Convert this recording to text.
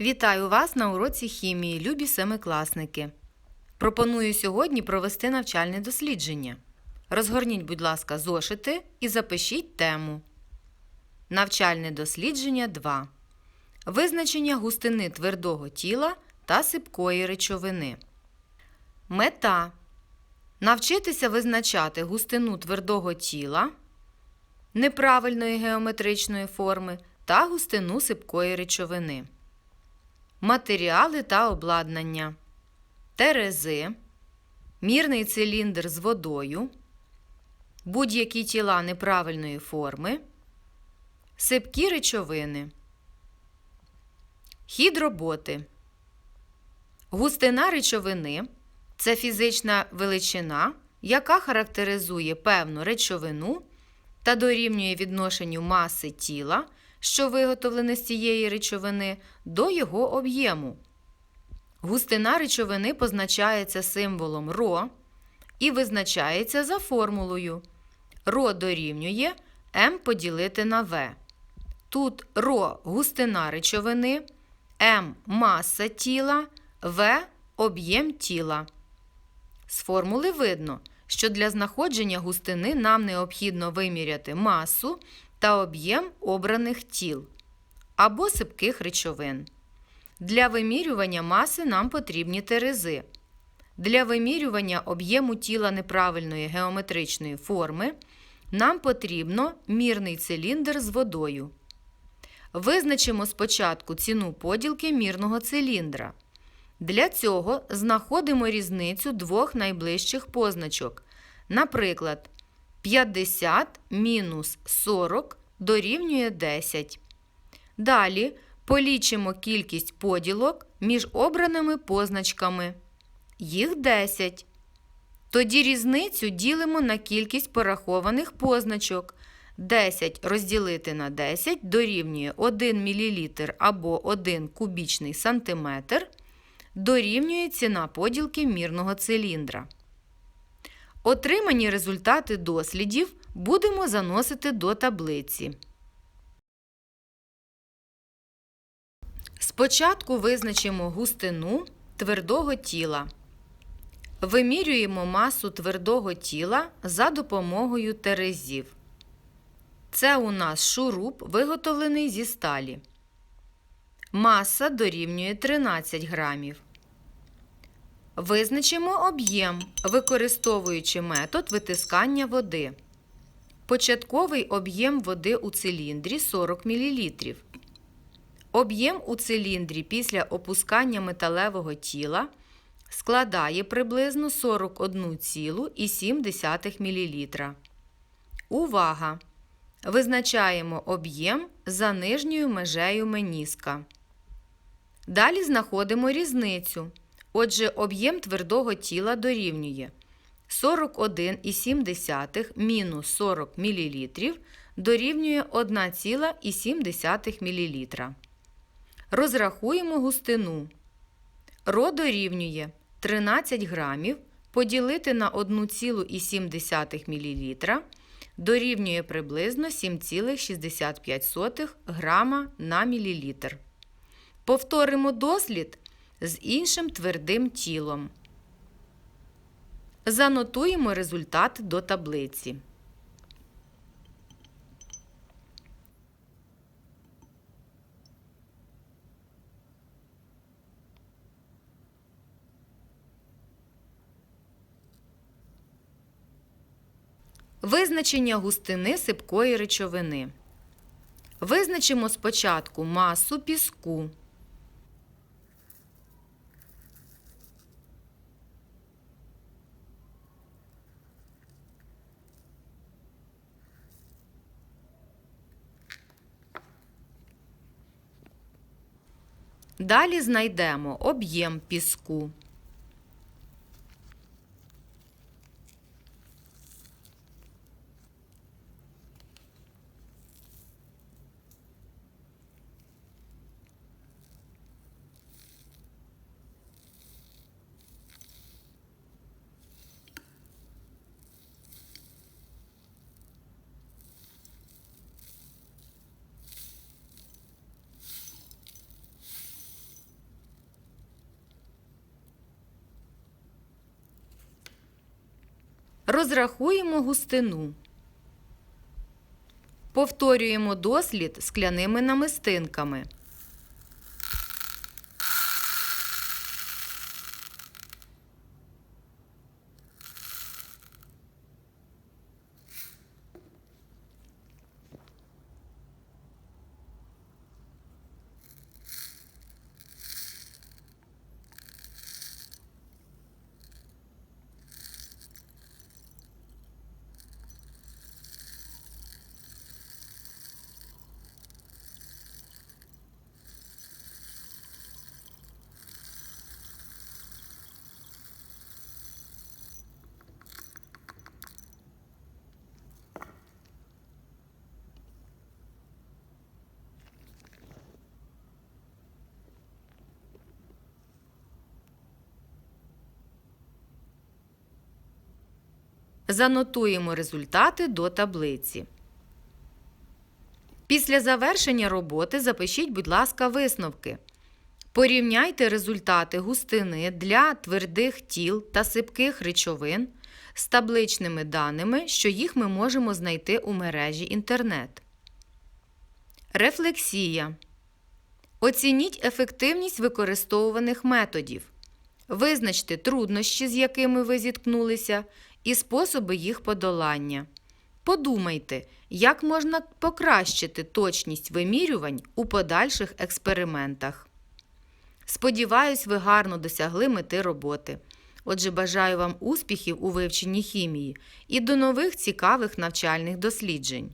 Вітаю вас на уроці хімії, любі семикласники. Пропоную сьогодні провести навчальне дослідження. Розгорніть, будь ласка, зошити і запишіть тему. Навчальне дослідження 2. Визначення густини твердого тіла та сипкої речовини. Мета навчитися визначати густину твердого тіла неправильної геометричної форми та густину сипкої речовини. Матеріали та обладнання. Терези, мірний циліндр з водою, будь-які тіла неправильної форми, сипкі речовини. Хід роботи. Густина речовини це фізична величина, яка характеризує певну речовину та дорівнює відношенню маси тіла, що виготовлене з цієї речовини, до його об'єму. Густина речовини позначається символом РО і визначається за формулою. РО дорівнює М поділити на В. Тут РО густина речовини, М маса тіла, В об'єм тіла. З формули видно, що для знаходження густини нам необхідно виміряти масу та об'єм обраних тіл або сипких речовин. Для вимірювання маси нам потрібні терези. Для вимірювання об'єму тіла неправильної геометричної форми нам потрібно мірний циліндр з водою. Визначимо спочатку ціну поділки мірного циліндра. Для цього знаходимо різницю двох найближчих позначок. Наприклад, 50 мінус 40 дорівнює 10. Далі полічимо кількість поділок між обраними позначками. Їх 10. Тоді різницю ділимо на кількість порахованих позначок. 10 розділити на 10 дорівнює 1 мл або 1 кубічний сантиметр дорівнює ціна поділки мірного циліндра. Отримані результати дослідів будемо заносити до таблиці. Спочатку визначимо густину твердого тіла. Вимірюємо масу твердого тіла за допомогою терезів. Це у нас шуруп, виготовлений зі сталі. Маса дорівнює 13 грамів. Визначимо об'єм, використовуючи метод витискання води. Початковий об'єм води у циліндрі 40 мл. Об'єм у циліндрі після опускання металевого тіла складає приблизно 41,7 мл. Увага! Визначаємо об'єм за нижньою межею меніска. Далі знаходимо різницю. Отже, об'єм твердого тіла дорівнює 41,7 мінус 40 мл дорівнює 1,7 мл. Розрахуємо густину. Ро дорівнює 13 грамів поділити на 1,7 мл дорівнює приблизно 7,65 грама на мілілітр. Повторимо дослід з іншим твердим тілом. Занотуємо результат до таблиці. Визначення густини сипкої речовини. Визначимо спочатку масу піску. Далі знайдемо об'єм піску. Розрахуємо густину. Повторюємо дослід скляними намистинками. Занотуємо результати до таблиці. Після завершення роботи запишіть, будь ласка, висновки. Порівняйте результати густини для твердих тіл та сипких речовин з табличними даними, що їх ми можемо знайти у мережі інтернет. Рефлексія. Оцініть ефективність використовуваних методів. Визначте труднощі, з якими ви зіткнулися, і способи їх подолання. Подумайте, як можна покращити точність вимірювань у подальших експериментах. Сподіваюсь, ви гарно досягли мети роботи. Отже, бажаю вам успіхів у вивченні хімії і до нових цікавих навчальних досліджень.